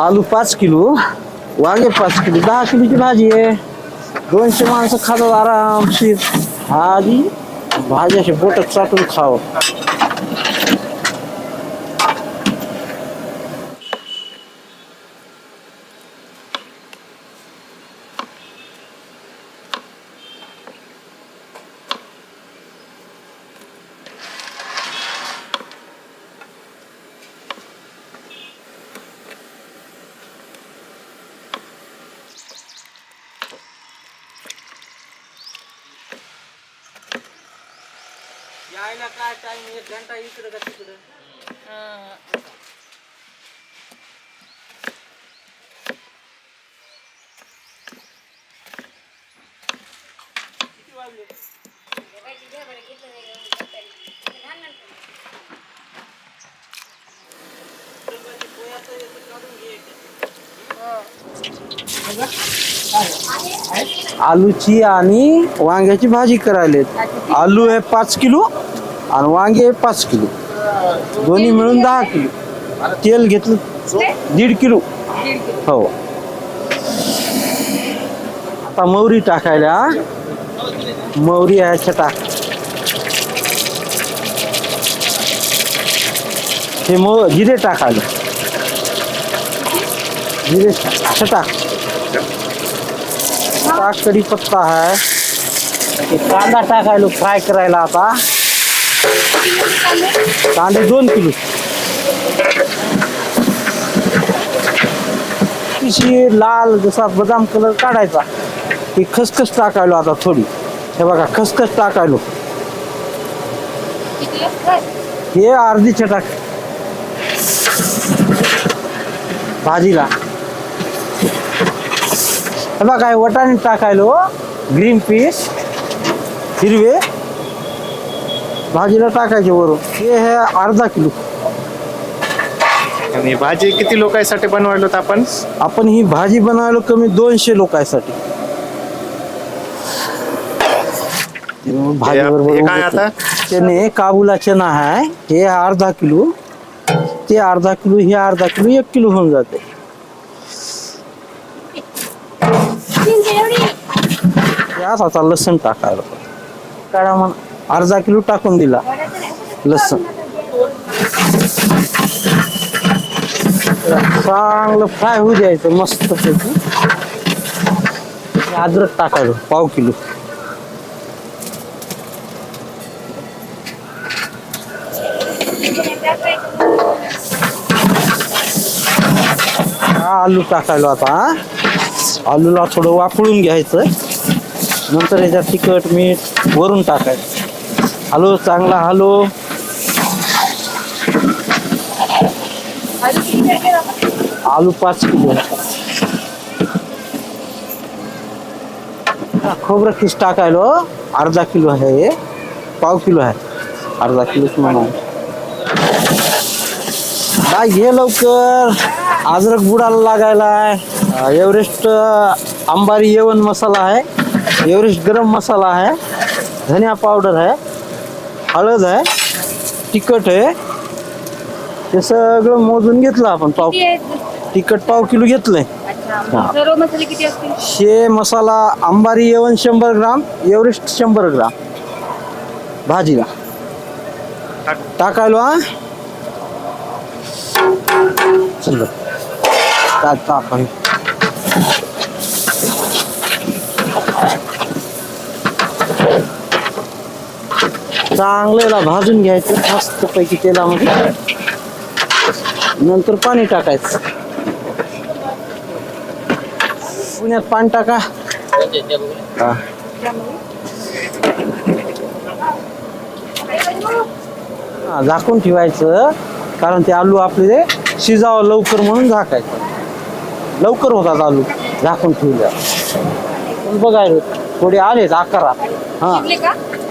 आलू पाच किलो वांगे पाच किलो दहा किलोची भाजी आहे. दोनशे माणसं खातात आरामशीर. आधी भाजी बोटात बोटत चाटून खावं. यायला काय टाइम एक घंटा इकडं का तिकडं. आलूची आणि वांग्याची भाजी करायलेत आलू आहे पाच किलो वांगे पाच किलो. दोन्ही मिळून किलो. तेल दीड किलो. हो. आता मोहरी टाकायला मोहरी ह्याच्या टाक हे जिरे टाकायला. जिरे असं टाक टाक कढीपत्ता आहे. हे कांदा टाकायला फ्राय करायला आता. कांदे दोन किलो. अतिशय लाल जसा बदाम कलर काढायचा. ती खसखस टाकायलो आता थोडी. हे बघा खसखस टाकायलो. हे अर्धी चटाक. भाजीला. हे बघा वटाणे टाकायलो ग्रीन पीस हिरवे. भाजीला टाकायचे वरून. हे आहे अर्धा किलो. आणि भाजी किती लोकांसाठी बनवायलो होतं आपण? आपण ही भाजी बनवायला कमी दोनशे लोकांसाठी. भाजी हे- हे काय आता? चने काबुला चना आहे. हे अर्धा किलो. ते अर्धा किलो हे अर्धा किलो एक किलो होऊन जाते. त्यात आता लसण टाकायला. काढा म्हणून अर्धा किलो टाकून दिला. लसूण. चांगलं फ्राय होऊ द्यायचं मस्त अद्रक टाकायचं पाव किलो. हा आलू टाकायलो आता आलूला थोडं वाफळून घ्यायचं नंतर याच्यात तिखट मीठ वरून टाकायचं. हॅलो चांगला हॅलो. आलू पाच किलो. खोबरं खिस टाकायलो अर्धा किलो आहे हे. पाव किलो आहे. अर्धा किलोच म्हणा काय घे लवकर. अद्रक बुडाला लागायला आहे. एव्हरेस्ट अंबारी येवन मसाला आहे. एव्हरेस्ट गरम मसाला आहे. धनिया पावडर आहे. हळद आहे तिखट आहे. ते सगळं मोजून घेतलं आपण पाव तिखट पाव किलो घेतलंय. सर्व मसाले किती असतील? शे मसाला अंबारी येवन शंभर ग्राम एव्हरेस्ट शंभर ग्राम. भाजीला. टाक. टाकायलो हा. चल टाक टाक चांगलं याला भाजून घ्यायचं मस्त पैकी तेलामध्ये. नंतर पाणी टाकायचं. पुण्यात पाणी टाका. हा. हा, झाकून ठेवायचं कारण ते आलू आपले शिजावं लवकर म्हणून झाकायचं. लवकर होतात आलू झाकून ठेवल्या बघायला थोडे आलेत आकारात हा.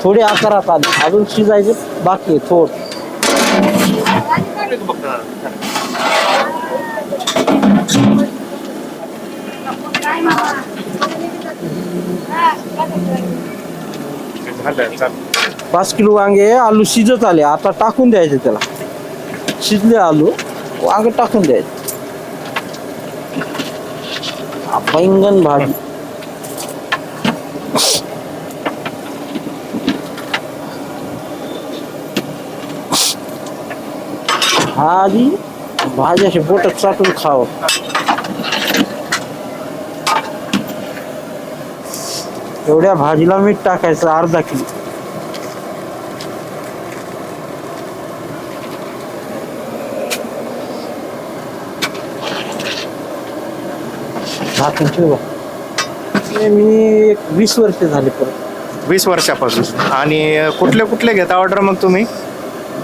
थोडे आकारात आले अजून शिजायचे बाकी आहे पाच किलो वांगे आलू शिजत आले. आता टाकून द्यायचे त्याला. शिजले आलू वांगे टाकून द्यायचे. बैंगन भाजी. हा आधी भाज्याशी बोटत चाटून खावं. एवढ्या भाजीला मीठ टाकायचं अर्धा किलो. मी एक वीस वर्ष झाले परत. वीस वर्षापासून. आणि कुठले कुठले घेता ऑर्डर मग तुम्ही?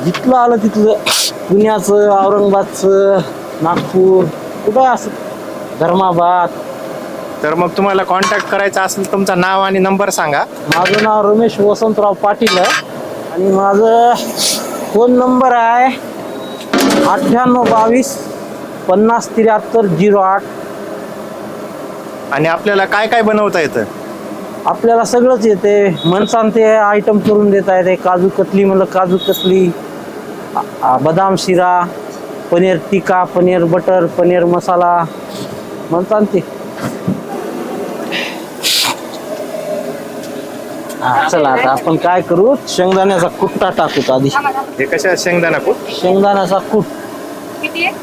जिथलं आलं तिथलं. पुण्याचं औरंगाबादचं नागपूर कुठं असं? धर्माबाद. तर मग तुम्हाला कॉन्टॅक्ट करायचा असेल तुमचं नाव आणि नंबर सांगा. माझं नाव रमेश वसंतराव पाटील आहे. आणि माझं फोन नंबर आहे अठ्ठ्याण्णव बावीस पन्नास त्र्याहत्तर झिरो आठ. आणि आपल्याला काय काय बनवता येतं? आपल्याला सगळंच येते. मनसान ते आयटम करून देता येते काजू कतली म्हणलं काजू कतली. बदाम शिरा पनीर टिक्का पनीर बटर पनीर मसाला. म्हणतात ते हा, चला आता आपण काय करू? शेंगदाण्याचा कुट्टा टाकू आधी. हे कशा शेंगदाणा कूट? शेंगदाण्याचा कूट. किती आहे?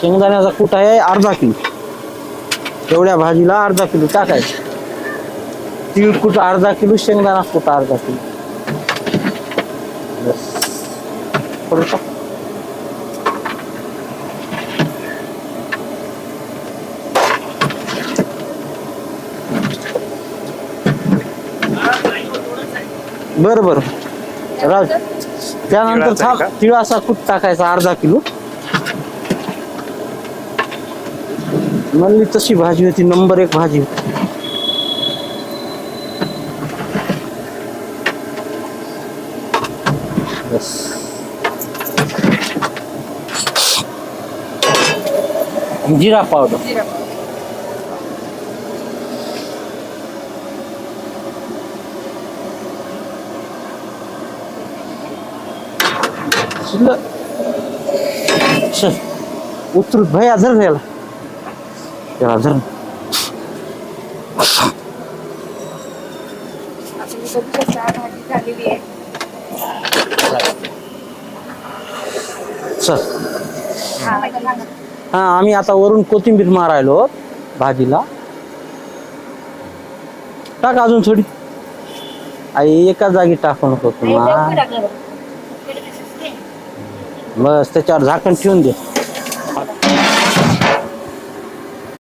शेंगदाण्याचा कूट आहे अर्धा किलो. एवढ्या भाजीला अर्धा किलो टाकायचं. तीळ कूट अर्धा किलो शेंगदाणा कूट अर्धा किलो. बरं बरं. राज त्यानंतर तिळाचा आहे थांब का? तिळाचा कूट टाकायचा अर्धा किलो? म्हणली तशी भाजी होती नंबर एक भाजी होती. Jira powder. Jira powder. Sudah. Sudah. Utur ya lah. Ya Sir. हा आम्ही आता वरून कोथिंबीर मारायलो भाजीला. टाक अजून थोडी. आई एका जागी टाकू नको तुम्हाला. बस त्याच्यावर झाकण ठेवून दे.